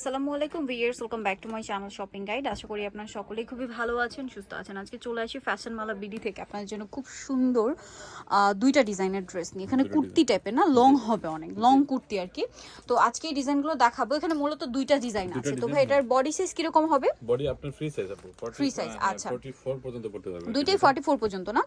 আসসালামু আলাইকুম viewers welcome back to my channel shopping guide আশা করি আপনারা সকলেই খুবই ভালো আছেন সুস্থ আছেন। আজকে চলে আসি ফ্যাশন মালা বিডি থেকে। আপনাদের জন্য খুব সুন্দর দুইটা ডিজাইনের ড্রেস নিয়ে। এখানে কুর্তি টাইপের না? লং হবে অনেক লং কুর্তি আর কি। তো আজকে এই ডিজাইনগুলো দেখাবো। এখানে মূলত দুইটা ডিজাইন আছে। তো ভাই এটার বডি সাইজ কীরকম হবে? বডি আপনার ফ্রি সাইজ আপু। Free size, আচ্ছা। 44 পর্যন্ত পড়তে পারবে দুইটাই ফর্টি ফোর পর্যন্ত না?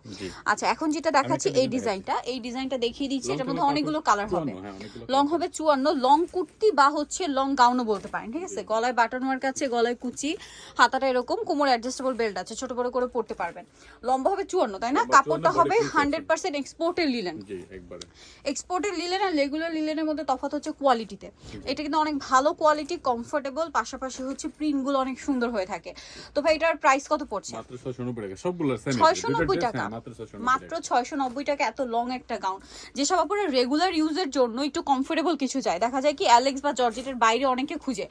আচ্ছা এখন যেটা দেখাচ্ছি এই ডিজাইনটা এই ডিজাইনটা দেখিয়ে দিচ্ছি। এটার মধ্যে অনেকগুলো কালার হবে। হ্যাঁ, লং হবে চুয়ান্ন লং কুর্তি বা হচ্ছে লং গাউনও বলতে পারেন। ঠিক আছে? গলায় বাটন ওয়ার্ক আছে গলায় কুচি হাতাটা এরকম কোমরে অ্যাডজাস্টেবল বেল্ট আছে ছোট বড় করে পড়তে পারবেন। লম্বা হবে চুয়ান্ন তাই না? কাপড়টা হবে হান্ড্রেড পার্সেন্ট এক্সপোর্টের লিলেন জি একবারে। এক্সপোর্টের লিলেন আর রেগুলার লিলেনের মধ্যে তফাৎ হচ্ছে কোয়ালিটিতে এটা কিন্তু অনেক ভালো কোয়ালিটি কমফোর্টেবল পাশাপাশি হচ্ছে প্রিন্টগুলো অনেক সুন্দর হয়ে থাকে। তো ভাই এটার প্রাইস কত পড়ছে? মাত্র 690 টাকা সবগুলো সেম ছয়শো নব্বই টাকা। মাত্র 690 মাত্র ছয়শো নব্বই টাকা এত লং একটা গাউন যেসব আপনারা রেগুলার ইউজের জন্য একটু কমফোর্টেবল কিছু চাই দেখা যায় কি অ্যালেক্স বা জর্জেটের বাইরে অনেকে খুঁজে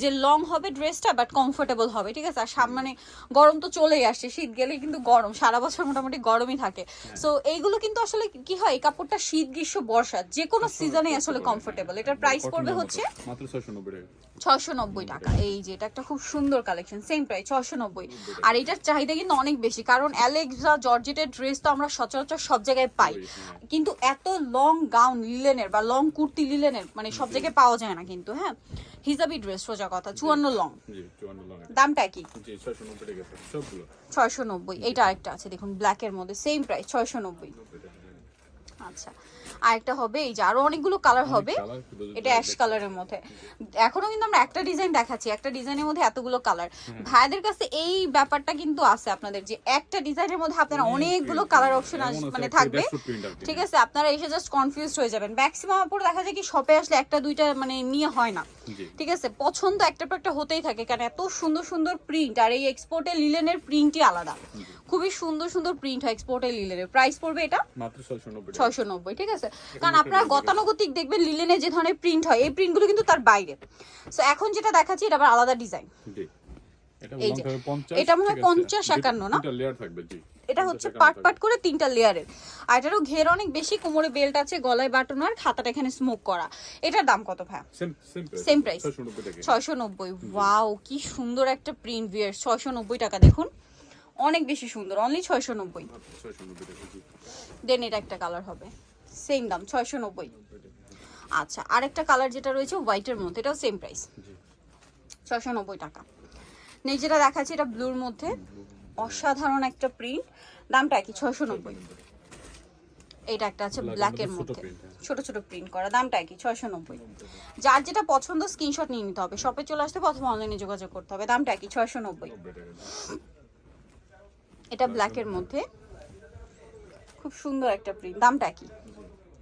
যে লং হবে ড্রেসটা বাট কমফোর্টেবল হবে ঠিক আছে? আর সামনে গরম তো চলেই আসছে শীত গেলে কিন্তু গরম সারা বছর মোটামুটি গরমই থাকে। সো এইগুলো কিন্তু আসলে কি হয় এই কাপড়টা শীত গ্রীষ্ম বর্ষা যে কোনো সিজনে আসলে কমফোর্টেবল এটার প্রাইস পড়বে হচ্ছে মাত্র 690 টাকা। ছশো নব্বই টাকা। এই যে এটা একটা খুব সুন্দর কালেকশন সেম প্রাইস ছশো নব্বই। আর এটার চাহিদা কিন্তু অনেক বেশি কারণ অ্যালেক্সা জর্জেটের ড্রেস তো আমরা সচরাচর সব জায়গায় পাই। কিন্তু এত লং গাউন লিলেনের বা লং কুর্তি লিলেনের মানে সব জায়গায় পাওয়া যায় না কিন্তু হ্যাঁ? হিজাবি ড্রেস সোজা কথা চুয়ান্ন লং জি 54 লং দামটা কি? জি 690 টাকা পড়বে, সবগুলো। ছয়শো নব্বই এইটা আরেকটা আছে দেখুন ব্ল্যাকের মধ্যে সেম প্রাইস ছয়শো নব্বই। আচ্ছা। আরেকটা হবে এই যে আরও অনেকগুলো কালার হবে এটা অ্যাশ কালারের মধ্যে। এখনও কিন্তু আমরা একটা ডিজাইন দেখাচ্ছি একটা ডিজাইনের মধ্যে এতগুলো কালার ভাইদের কাছে এই ব্যাপারটা কিন্তু আছে আপনাদের যে একটা ডিজাইনের মধ্যে আপনারা অনেকগুলো কালার অপশন মানে থাকবে। 150 print আর কি। ঠিক আছে আপনারা এসে জাস্ট কনফিউজড হয়ে যাবেন। ম্যাক্সিমাম আপুর দেখা যায় কি শপে আসলে একটা দুইটা মানে নিয়ে হয় না। ঠিক আছে পছন্দ একটা পর একটা হতেই থাকে কারণ এত সুন্দর সুন্দর প্রিন্ট আর এই এক্সপোর্টের লিলেনের প্রিন্টই আলাদা। খুবই সুন্দর সুন্দর প্রিন্ট হয় এক্সপোর্টের লিলেনের প্রাইস পড়বে এটা? মাত্র 690 টাকা। ছয়শো নব্বই ঠিক আছে? কারণ আপনারা গতানুগতিক দেখবেন লিলেনে যে ধরনের প্রিন্ট হয় এই প্রিন্টগুলো কিন্তু তার বাইরে। সো এখন যেটা দেখাচ্ছি এটা আবার আলাদা ডিজাইন এটা এই যে, এটা মনে হয় পঞ্চাশ একান্ন না? দুইটা লেয়ার থাকবে জি। এটা হচ্ছে পার্ট পার্ট করে তিনটা লেয়ারের আর এটারও ঘের অনেক বেশি কোমরে বেল্ট আছে গলায় বাটন আর খাতাটা এখানে স্মোক করা। এটার দাম কত ভাই সেম প্রাইস ছয়শো নব্বই ওয়াও কি সুন্দর একটা প্রিন্ট ভিয়ার ছয়শো নব্বই টাকা দেখুন। অনেক বেশি সুন্দর অনলি ছয়শো নব্বই। মাত্র 690 টাকা জি দেন এটা একটা কালার হবে। সেম দাম ছয়শো নব্বই। আচ্ছা আরেকটা কালার যেটা রয়েছে হোয়াইটের মধ্যে এটাও সেম প্রাইস ছয়শো নব্বই টাকা। নেক্সট যেটা দেখাচ্ছি এটা ব্লুর মধ্যে। অসাধারণ একটা প্রিন্ট দামটা কি ছয়শো নব্বই। এটা একটা আছে ব্ল্যাকের মধ্যে ছোট হ্যাঁ। ছোট ছোট প্রিন্ট করা দামটা কি ছয়শো নব্বই। যার যেটা পছন্দ স্ক্রিনশট নিয়ে নিতে হবে। শপে চলে আসতে প্রথমে অনলাইনে যোগাযোগ করতে হবে। দামটা কি ছয়শো নব্বই। 90 টাকা এটা ব্ল্যাকের মধ্যে। খুব সুন্দর একটা প্রিন্ট দামটা কি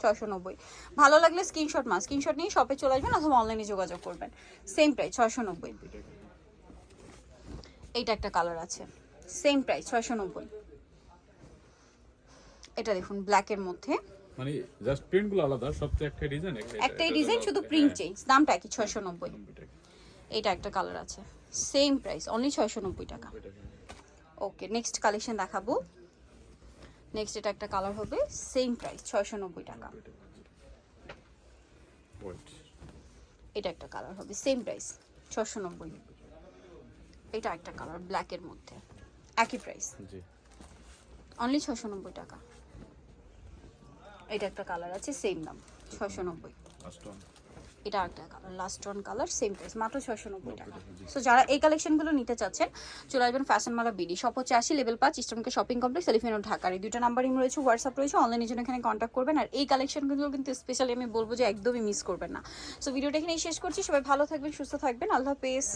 ছয়শো নব্বই। ভালো লাগলে স্ক্রিনশট মা স্ক্রিনশট নিয়ে শপে চলে আসবেন অথবা অনলাইনে যোগাযোগ করবেন। সেম প্রাইস ছয়শো নব্বই। এইটা একটা কালার আছে। সেম প্রাইস ছয়শো নব্বই। এটা দেখুন ব্ল্যাকের মধ্যে। মানে জাস্ট প্রিন্টগুলো আলাদা সবচেয়ে একটা ডিজাইন একটাই ডিজাইন শুধু প্রিন্ট চেঞ্জ দামটা কি ছয়শো নব্বই। এইটা একটা কালার আছে। সেম প্রাইস অনলি ছয়শো নব্বই টাকা। ওকে নেক্সট কালেকশন দেখাবো। নেক্সট এটা একটা কালার হবে সেম প্রাইস ছয়শো নব্বই টাকা। এটা একটা কালার হবে সেম প্রাইস ছশো নব্বই এটা একটা কালার ব্ল্যাকের মধ্যে একই প্রাইস জি। অনলি ছশো নব্বই টাকা। এটা একটা কালার আছে সেম দাম ছশো নব্বই এটা একটা colour last one colour same price মাত্র ছয়শো নব্বই টাকা সো যারা এই কালেকশনগুলো নিতে চাচ্ছেন চলে আসবেন ফ্যাশন মালা বিডি শপ হচ্ছে আশি লেভেল পাঁচ ইস্টমকে শপিং কমপ্লেক্স এলিফেন্ট ঢাকার এই দুটো নাম্বারিং রয়েছে হোয়াটসঅ্যাপ রয়েছে অনলাইনের জন্য এখানে কন্ট্যাক্ট করবেন। আর এই কালেকশনগুলো কিন্তু স্পেশালি আমি বলব যে একদমই মিস করবেন না। সো ভিডিওটা এখানেই শেষ করছি সবাই ভালো থাকবেন সুস্থ থাকবেন আল্লাহ হাফেজ।